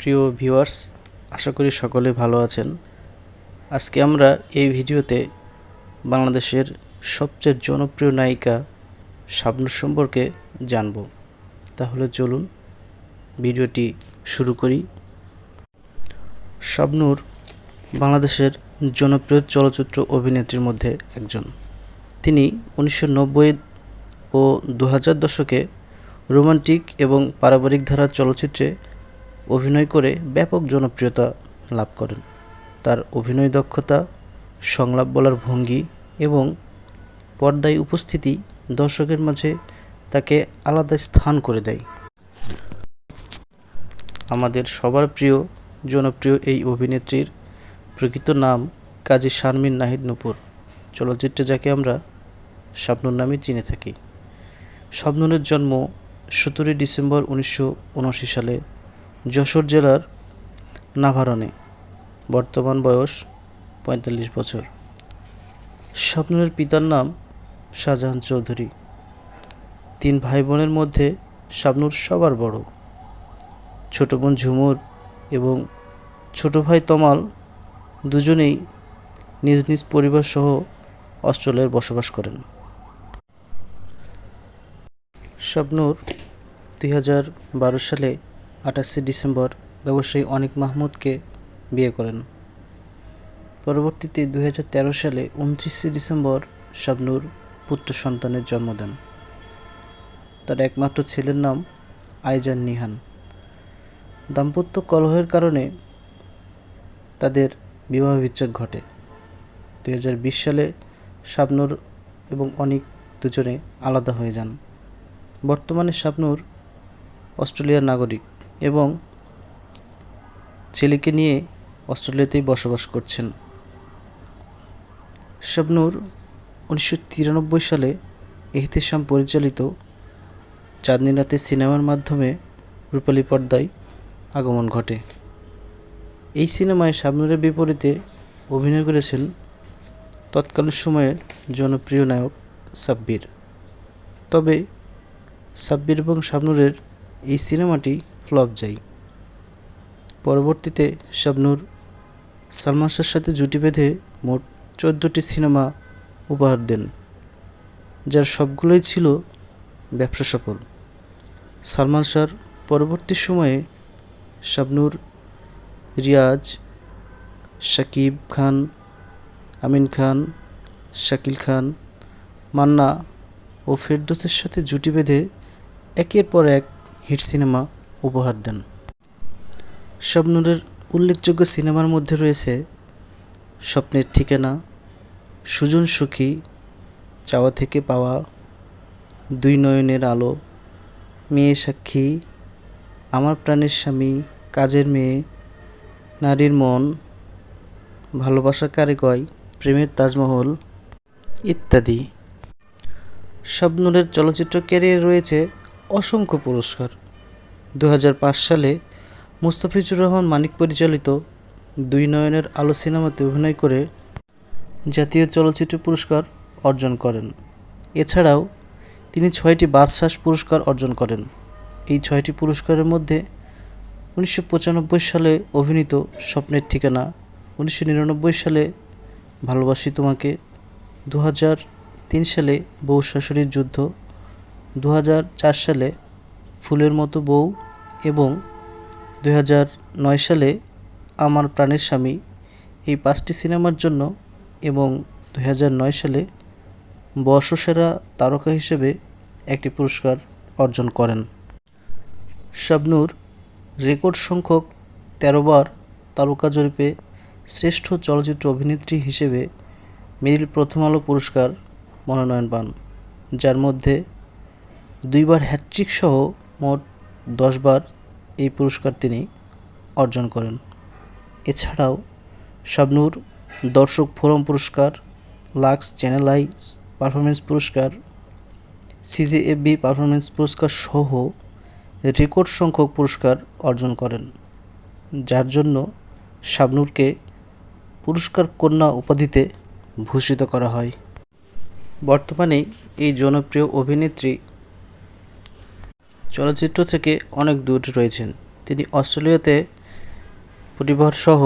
প্রিয় ভিউয়ার্স, আশা করি সকলে ভালো আছেন। আজকে আমরা এই ভিডিওতে বাংলাদেশের সবচেয়ে জনপ্রিয় নায়িকা শাবনূর সম্পর্কে জানব। তাহলে চলুন ভিডিওটি শুরু করি। শাবনূর বাংলাদেশের জনপ্রিয় চলচ্চিত্র অভিনেত্রীর মধ্যে একজন। তিনি উনিশশো নব্বই ও দু হাজার দশকে রোমান্টিক এবং পারিবারিক ধারার চলচ্চিত্রে অভিনয় করে ব্যাপক জনপ্রিয়তা লাভ করেন। তার অভিনয় দক্ষতা, সংলাপ বলার ভঙ্গি এবং পর্দায় উপস্থিতি দর্শকের মাঝে তাকে আলাদা স্থান করে দেয়। আমাদের সবার প্রিয়, জনপ্রিয় এই অভিনেত্রীর প্রকৃত নাম কাজী শারমিন নাহিদ নূপুর। চলচ্চিত্রে যাকে আমরা শাবনূর নামে চিনে থাকি। শাবনূরের জন্ম সতেরোই ডিসেম্বর উনিশশো উনআশি সালে যশোর জেলার নাভারণে। বর্তমান বয়স পঁয়তাল্লিশ বছর। শাবনূরের পিতার নাম শাহজাহান চৌধুরী। তিন ভাই বোনের মধ্যে শাবনূর সবার বড়। ছোট বোন ঝুমুর এবং ছোট ভাই তমাল দুজনেই নিজ নিজ পরিবার সহ অস্ট্রেলিয়ায় বসবাস করেন। শাবনূর দুই সালে আঠাশে ডিসেম্বর ব্যবসায়ী অনিক মাহমুদকে বিয়ে করেন। পরবর্তীতে দুই হাজার তেরো সালে উনত্রিশে ডিসেম্বর শাবনূর পুত্র সন্তানের জন্ম দেন। তার একমাত্র ছেলের নাম আইজান নিহান। দাম্পত্য কলহের কারণে তাদের বিবাহ বিচ্ছেদ ঘটে। দুই হাজার বিশ সালে শাবনূর এবং অনিক দুজনে আলাদা হয়ে যান। বর্তমানে শাবনূর অস্ট্রেলিয়ার নাগরিক। এবং ছেলেকে নিয়ে অস্ট্রেলিয়াতেই বসবাস করছেন। শাবনূর উনিশশো তিরানব্বই সালে এহতেশাম পরিচালিত চাঁদনী সিনেমার মাধ্যমে রূপালী পর্দায় আগমন ঘটে। এই সিনেমায় শাবনুরের বিপরীতে অভিনয় করেছেন তৎকালীন সময়ের জনপ্রিয় নায়ক সাব্বির। তবে সাব্বির এবং শাবনূরের এই সিনেমাটি ফ্লপ যায়। পরবর্তীতে শাবনূর সালমান শাহর সাথে জুটি বেঁধে মোট চোদ্দোটি সিনেমা উপহার দেন, যার সবগুলোই ছিল ব্যবসা সফল। সালমান শাহর পরবর্তী সময়ে শাবনূর, রিয়াজ, শাকিব খান, আমিন খান, শাকিল খান, মান্না ও ফেরদোসের সাথে জুটি বেঁধে একের পর এক হিট সিনেমা উপহার দেন। শাবনূরের উল্লেখযোগ্য সিনেমার মধ্যে রয়েছে স্বপ্নের ঠিকানা, সুজন সুখী, চাওয়া থেকে পাওয়া দুই নয়নের আলো, মেয়ে সাক্ষী, আমার প্রাণের স্বামী, কাজের মেয়ে, নারীর মন, ভালোবাসা কারে কয় প্রেমের তাজমহল ইত্যাদি। শাবনূরের চলচ্চিত্র ক্যারিয়ার রয়েছে অসংখ্য পুরস্কার। দু হাজার পাঁচ সালে মুস্তাফিজুর রহমান মানিক পরিচালিত দুই নয়নের আলো সিনেমাতে অভিনয় করে জাতীয় চলচ্চিত্র পুরস্কার অর্জন করেন। এছাড়াও তিনি ছয়টি বাদশাস পুরস্কার অর্জন করেন। এই ছয়টি পুরস্কারের মধ্যে উনিশশো পঁচানব্বই সালে অভিনীত স্বপ্নের ঠিকানা, উনিশশো নিরানব্বই সালে ভালোবাসি তোমাকে দু হাজার তিন সালে বউ শাশুড়ির যুদ্ধ দু হাজার চার সালে ফুলের মতো বউ এবং দুই হাজার নয় সালে আমার প্রাণের স্বামী এই পাঁচটি সিনেমার জন্য এবং দুই হাজার নয় সালে বর্ষসেরা তারকা হিসেবে একটি পুরস্কার অর্জন করেন। শাবনূর রেকর্ড সংখ্যক তেরোবার তারকা জরিপে শ্রেষ্ঠ চলচ্চিত্র অভিনেত্রী হিসেবে মিডিল প্রথম আলো পুরস্কার মনোনয়ন পান, যার মধ্যে দুইবার হ্যাট্রিক সহ মোট দশবার এই পুরস্কার তিনি অর্জন করেন। এছাড়াও শাবনূর দর্শক ফোরাম পুরস্কার, লাক্স চ্যানেল আই পারফরমেন্স পুরস্কার, সিজেএফবি পারফরমেন্স পুরস্কার সহ রেকর্ড সংখ্যক পুরস্কার অর্জন করেন, যার জন্য শাবনূরকে পুরস্কার কন্যা উপাধিতে ভূষিত করা হয়। বর্তমানে এই জনপ্রিয় অভিনেত্রী চলচ্চিত্র থেকে অনেক দূরে রয়েছেন। তিনি অস্ট্রেলিয়াতে পরিবারসহ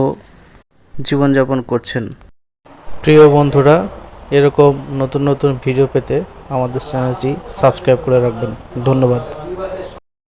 জীবনযাপন করছেন। প্রিয় বন্ধুরা, এরকম নতুন নতুন ভিডিও পেতে আমাদের চ্যানেলটি সাবস্ক্রাইব করে রাখবেন। ধন্যবাদ।